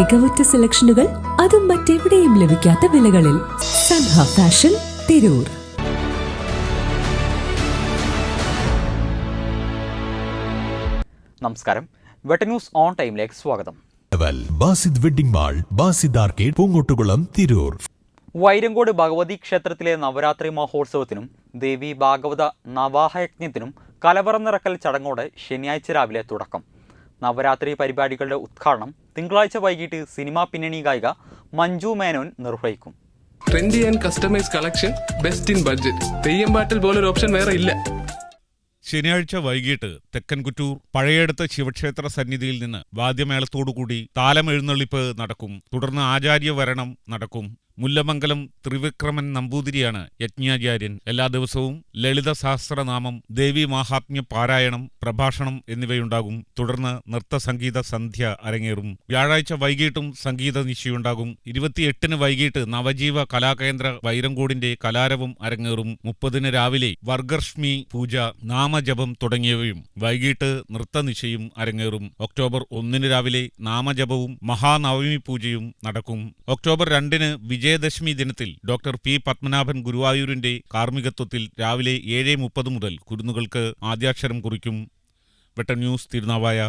മികവുറ്റ സെലക്ഷനുകൾ അതും മറ്റെവിടെയും ലഭിക്കാത്ത വിലകളിൽ സൻഹ ഫാഷൻ തിരൂർ. നമസ്കാരം. വെട്ട ന്യൂസ് ഓൺ ടൈമിലേക്ക് സ്വാഗതം. Basid wedding mall Basid arcade Poongottukulam Tirur. Vairankode Bhagavathi ക്ഷേത്രത്തിലെ നവരാത്രി മഹോത്സവത്തിനും ദേവി ഭാഗവത നവാഹയജ്ഞത്തിനും കലവറ നിറക്കൽ ചടങ്ങോടെ ശനിയാഴ്ച രാവിലെ തുടക്കം. നവരാത്രി പരിപാടികളുടെ ഉദ്ഘാടനം തിങ്കളാഴ്ച വൈകിട്ട് സിനിമാ പിന്നണി ഗായിക മഞ്ജു മേനോൻ നിർവഹിക്കും. Trendy and customise collection best in budget theyyam പാട്ടിൽ പോലൊരു ഓപ്ഷൻ വേറെ ഇല്ല. ശനിയാഴ്ച വൈകിട്ട് തെക്കൻകുറ്റൂർ പഴയടത്ത് ശിവക്ഷേത്ര സന്നിധിയിൽ നിന്ന് വാദ്യമേളത്തോടുകൂടി താലമെഴുന്നള്ളിപ്പ് നടക്കും. തുടർന്ന് ആചാര്യവരണം നടക്കും. മുല്ലമംഗലം ത്രിവിക്രമൻ നമ്പൂതിരിയാണ് യജ്ഞാചാര്യൻ. എല്ലാ ദിവസവും ലളിത സഹസ്രനാമം ദേവി മാഹാത്മ്യ പാരായണം പ്രഭാഷണം എന്നിവയുണ്ടാകും. തുടർന്ന് നൃത്ത സംഗീത സന്ധ്യ അരങ്ങേറും. വ്യാഴാഴ്ച വൈകിട്ടും സംഗീത നിശയുണ്ടാകും ഇരുപത്തിയെട്ടിന് വൈകിട്ട് നവജീവ കലാകേന്ദ്ര വൈരങ്കോടിന്റെ കലാരവും അരങ്ങേറും. മുപ്പതിന് രാവിലെ വർഗർഷ്മി പൂജ നാമജപം തുടങ്ങിയവയും വൈകിട്ട് നൃത്ത നൃത്തനിശയും അരങ്ങേറും. ഒക്ടോബർ ഒന്നിന് രാവിലെ നാമജപവും മഹാനവമി പൂജയും നടക്കും. ഒക്ടോബർ രണ്ടിന് വിജയദശമി ദിനത്തിൽ ഡോക്ടർ പി പത്മനാഭൻ ഗുരുവായൂരിന്റെ കാർമ്മികത്വത്തിൽ രാവിലെ ഏഴ് മുപ്പത് മുതൽ കുരുന്നുകൾക്ക് ആദ്യാക്ഷരം കുറിക്കും. വെട്ട ന്യൂസ് തിരുനാവായ